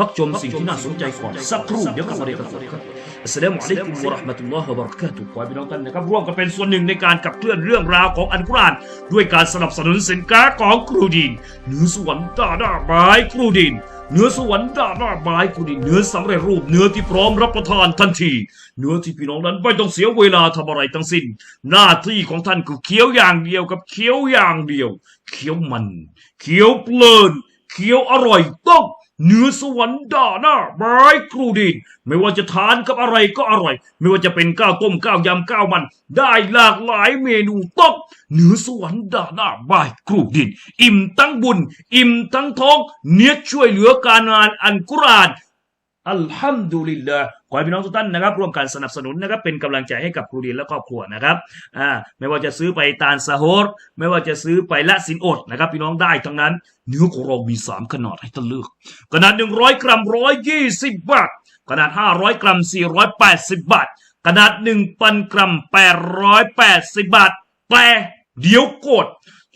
พักชมสิ่งที่น่าสนใจก่อนสักครู่เดี๋ยวกลับมาเรียนกันต่อครับอัสสลามุอะลัยกุมวะราะห์มะตุลลอฮ์วะบะเราะกาตุฮ์ขอให้พี่น้องท่านนะครับร่วมกันเป็นส่วนหนึ่งในการขับเคลื่อนเรื่องราวของอันกุรอานด้วยการสนับสนุนสินค้าของครูดีนเนื้อสวรรค์ดาดาบายครูดีนเนื้อสวรรค์ดาดาบายครูดีนเนื้อสำเร็จรูปเนื้อที่พร้อมรับประทานทันที เนื้อที่พี่น้องนั้นไม่ต้องเสียเวลาทำอะไรทั้งสิ้น หน้าที่ของท่านคือเคี้ยวอย่างเดียวกับเคี้ยวอย่างเดียว เคี้ยวมัน เคี้ยวเพลิน เคี้ยวอร่อยต้อง เนื้อสวรรค์ด่าหน้าบายครูดิน ไม่ว่าจะทานกับอะไรก็อร่อย ไม่ว่าจะเป็นก้าวต้มก้าวยำก้าวมัน ได้หลากหลายเมนูต้องเนื้อสวรรค์ด่าหน้าบายครูดิน อิ่มทั้งบุญ อิ่มทั้งท้อง เนื้อช่วยเหลือการงานอันกุราน อัลฮัมดุลิลลาห์ขอให้พี่น้องทุกท่านนะครับร่วมกันสนับสนุนนะครับเป็นกำลังใจให้กับครูเดียนและครอบครัวนะครับอ่าไม่ว่าจะซื้อไปตาลสะโฮรไม่ว่าจะซื้อไปละสินอดนะครับ พี่น้องได้ทั้งนั้นเนื้อของเรามีสามขนาดให้ท่านเลือก ขนาด100กรัม120บาท ขนาด500กรัม480บาท ขนาด1,000กรัม880บาทแต่เดี๋ยวกด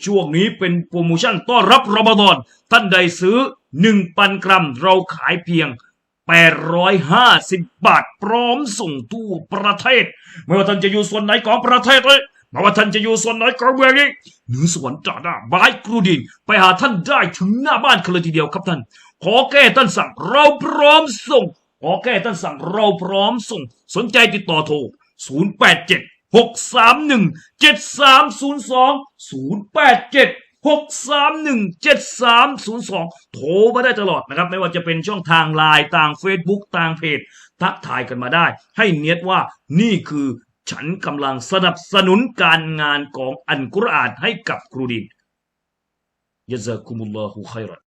ช่วงนี้เป็นโปรโมชั่นต้อนรับรอมฎอนท่านใดซื้อ 1,000 กรัม เราขายเพียง 850 บาท พร้อมส่งทั่วประเทศ ไม่ว่าท่านจะอยู่ส่วนไหนของประเทศเลยไม่ว่าท่านจะอยู่ส่วนไหนของเมืองนี้หนือสวรรค์จ่าหน้าบายกรูดิน ไปหาท่านได้ถึงหน้าบ้านกันเลยทีเดียวครับท่าน ขอแก้ท่านสั่งเราพร้อมส่ง ขอแก้ท่านสั่งเราพร้อมส่ง สนใจติดต่อโทร 087 631 7302 087 7302 โทรมาได้ตลอดนะครับ ไม่ว่าจะเป็นช่องทางไลน์ต่าง Facebook ทางเพจ ทักทายกันมาได้ ให้เนียดว่านี่คือฉันกำลังสนับสนุนการงานของอันกุรอานให้กับครูดินยะซาคุมุลลอฮุไครัน